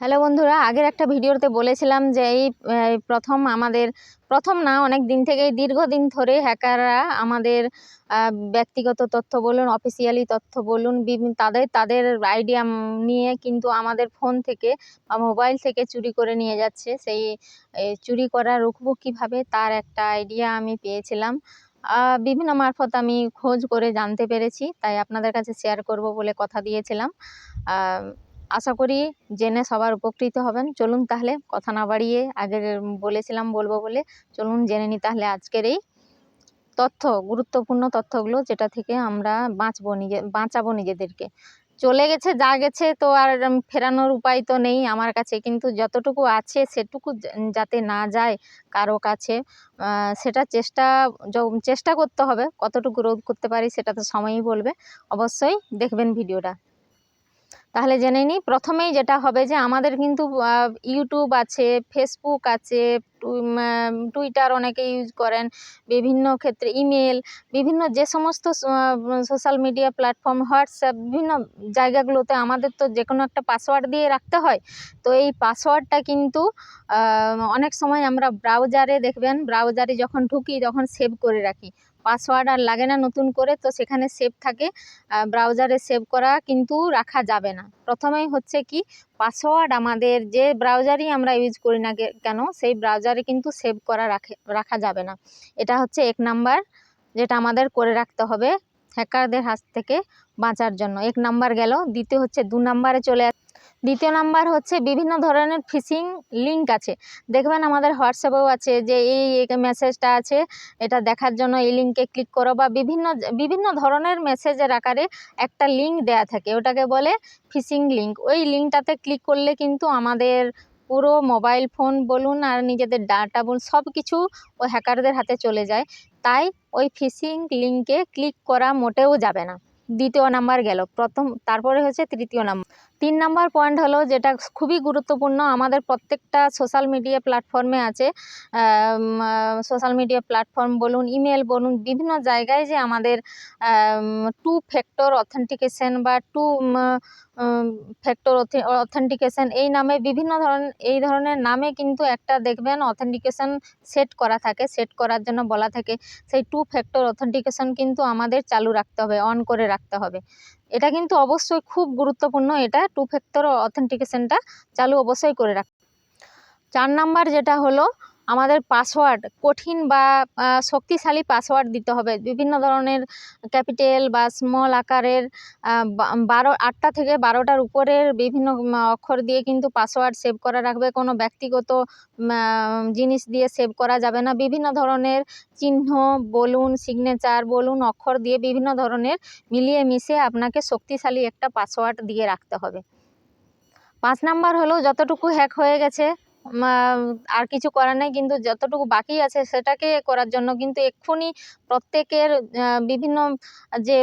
Hello বন্ধুরা, আগের একটা ভিডিওতে বলেছিলাম যে এই প্রথম আমাদের, প্রথম না, অনেক দিন থেকেই, দীর্ঘদিন ধরে হ্যাকাররা আমাদের ব্যক্তিগত তথ্য বলুন অফিসিয়ালি তথ্য বলুন বিভিন্ন তাদের তাদের আইডিয়া নিয়ে কিন্তু আমাদের ফোন থেকে বা মোবাইল থেকে চুরি করে নিয়ে যাচ্ছে। সেই চুরি করা রুখবো কীভাবে তার একটা আইডিয়া আমি পেয়েছিলাম। বিভিন্ন মারফত আমি খোঁজ করে জানতে পেরেছি, তাই আপনাদের কাছে শেয়ার করব বলে কথা দিয়েছিলাম। আশা করি জেনে সবার উপকৃত হবেন। চলুন তাহলে কথা না বাড়িয়ে আগের বলেছিলাম, বলব বলে। চলুন জেনে নিই তাহলে আজকের এই তথ্য, গুরুত্বপূর্ণ তথ্যগুলো যেটা থেকে আমরা বাঁচবো নিজে, বাঁচাবো নিজেদেরকে। চলে গেছে, যা গেছে তো আর ফেরানোর উপায় তো নেই আমার কাছে। কিন্তু যতটুকু আছে সেটুকু যাতে না যায় কারও কাছে সেটা চেষ্টা চেষ্টা করতে হবে। কতটুকু রোধ করতে পারি সেটা তো সময়ই বলবে। অবশ্যই দেখবেন ভিডিওটা। তাহলে জেনে নিই। প্রথমেই যেটা হবে যে আমাদের কিন্তু ইউটিউব আছে ফেসবুক আছে টুইটার অনেকে ইউজ করেন, বিভিন্ন ক্ষেত্রে ইমেল বিভিন্ন যে সমস্ত সোশ্যাল মিডিয়া প্ল্যাটফর্ম হোয়াটসঅ্যাপ বিভিন্ন জায়গাগুলোতে আমাদের তো যে কোনো একটা পাসওয়ার্ড দিয়ে রাখতে হয়। তো এই পাসওয়ার্ডটা কিন্তু অনেক সময় আমরা ব্রাউজারে দেখবেন ব্রাউজারে যখন ঢুকি তখন সেভ করে রাখি। পাসওয়ার্ড আর লাগে না নতুন করে, তো সেখানে সেভ থাকে। ব্রাউজারে সেভ করা কিন্তু রাখা যাবে না। প্রথমেই হচ্ছে কি, পাসওয়ার্ড আমাদের যে ব্রাউজারই আমরা ইউজ করি না কেন, সেই ব্রাউজারে কিন্তু সেভ করা রাখে, রাখা যাবে না। এটা হচ্ছে এক নাম্বার, যেটা আমাদের করে রাখতে হবে হ্যাকারদের হাত থেকে বাঁচার জন্য। এক নাম্বার গেল, দ্বিতীয় হচ্ছে দু নাম্বারে চলে দ্বিতীয় নাম্বার হচ্ছে বিভিন্ন ধরনের ফিশিং লিঙ্ক আছে। দেখবেন আমাদের হোয়াটসঅ্যাপেও আছে যে এই মেসেজটা আছে, এটা দেখার জন্য এই লিঙ্কে ক্লিক করো বা বিভিন্ন বিভিন্ন ধরনের মেসেজের আকারে একটা লিঙ্ক দেয়া থাকে, ওটাকে বলে ফিশিং লিঙ্ক ওই লিঙ্কটাতে ক্লিক করলে কিন্তু আমাদের পুরো মোবাইল ফোন বলুন আর নিজেদের ডাটা বলুন সব কিছু ওই হ্যাকারদের হাতে চলে যায়। তাই ওই ফিশিং লিঙ্কে ক্লিক করা মোটেও যাবে না। দ্বিতীয় নাম্বার গেল, প্রথম, তারপরে হচ্ছে তৃতীয় নাম্বার। তিন নাম্বার পয়েন্ট হলো যেটা খুবই গুরুত্বপূর্ণ, আমাদের প্রত্যেকটা সোশ্যাল মিডিয়া প্ল্যাটফর্মে আছে। সোশ্যাল মিডিয়া প্ল্যাটফর্ম বলুন ইমেল বলুন, বিভিন্ন জায়গায় যে আমাদের টু ফ্যাক্টর অথেন্টিকেশন বা টু ফ্যাক্টর অথেন্টিকেশন এই নামে বিভিন্ন ধরনের এই ধরনের নামে কিন্তু একটা দেখবেন অথেন্টিকেশন সেট করা থাকে সেট করার জন্য বলা থাকে। সেই টু ফ্যাক্টর অথেন্টিকেশন কিন্তু আমাদের চালু রাখতে হবে অন করে রাখতে হবে। এটা কিন্তু অবশ্যই খুব গুরুত্বপূর্ণ। এটা টু ফ্যাক্টর অথেন্টিকেশনটা চালু অবশ্যই করে রাখ। চার নাম্বার যেটা হলো আমাদের পাসওয়ার্ড কঠিন বা শক্তিশালী পাসওয়ার্ড দিতে হবে। বিভিন্ন ধরনের ক্যাপিটাল বা স্মল আকারের বারো, আটটা থেকে বারোটার উপরের বিভিন্ন অক্ষর দিয়ে কিন্তু পাসওয়ার্ড সেভ করা রাখবে। কোনো ব্যক্তিগত জিনিস দিয়ে সেভ করা যাবে না। বিভিন্ন ধরনের চিহ্ন, বলুন সিগনেচার বলুন, অক্ষর দিয়ে বিভিন্ন ধরনের মিলিয়ে মিশে আপনাকে শক্তিশালী একটা পাসওয়ার্ড দিয়ে রাখতে হবে। পাঁচ নাম্বার হলো, যতটুকু হ্যাক হয়ে গেছে আর কিছু করার নেই, কিন্তু যতটুকু বাকি আছে সেটাকে করার জন্য কিন্তু এক্ষুনি প্রত্যেকের বিভিন্ন যে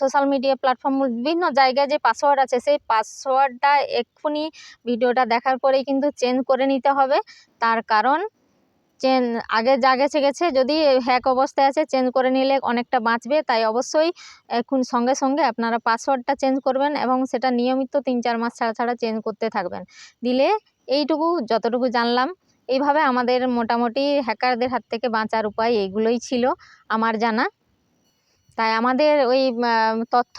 সোশ্যাল মিডিয়া প্ল্যাটফর্ম বিভিন্ন জায়গায় যে পাসওয়ার্ড আছে, সেই পাসওয়ার্ডটা এক্ষুনি ভিডিওটা দেখার পরেই কিন্তু চেঞ্জ করে নিতে হবে। তার কারণ, চেন, আগে যা গেছে গেছে, যদি হ্যাক অবস্থায় আছে চেঞ্জ করে নিলে অনেকটা বাঁচবে। তাই অবশ্যই এখন সঙ্গে সঙ্গে আপনারা পাসওয়ার্ডটা চেঞ্জ করবেন এবং সেটা নিয়মিত তিন চার মাস ছাড়া ছাড়া চেঞ্জ করতে থাকবেন। দিলে এইটুকু যতটুকু জানলাম। এইভাবে আমাদের মোটামুটি হ্যাকারদের হাত থেকে বাঁচার উপায় এইগুলোই ছিল আমার জানা। তাই আমাদের ওই তথ্য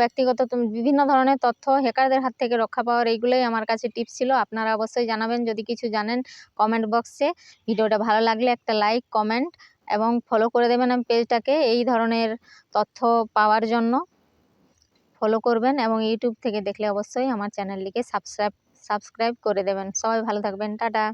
ব্যক্তিগত বিভিন্ন ধরনের তথ্য হ্যাকারদের হাত থেকে রক্ষা পাওয়ার এইগুলোই আমার কাছে টিপস ছিল। আপনারা অবশ্যই জানাবেন, যদি কিছু জানেন কমেন্ট বক্সে ভিডিওটা ভালো লাগলে একটা লাইক কমেন্ট এবং ফলো করে দেবেন আমি পেজটাকে এই ধরনের তথ্য পাওয়ার জন্য। ফলো করবেন এবং ইউটিউব থেকে দেখলে অবশ্যই আমার চ্যানেলটিকে সাবস্ক্রাইব সাবস্ক্রাইব করে দেবেন। সবাই ভালো থাকবেন। টাটা।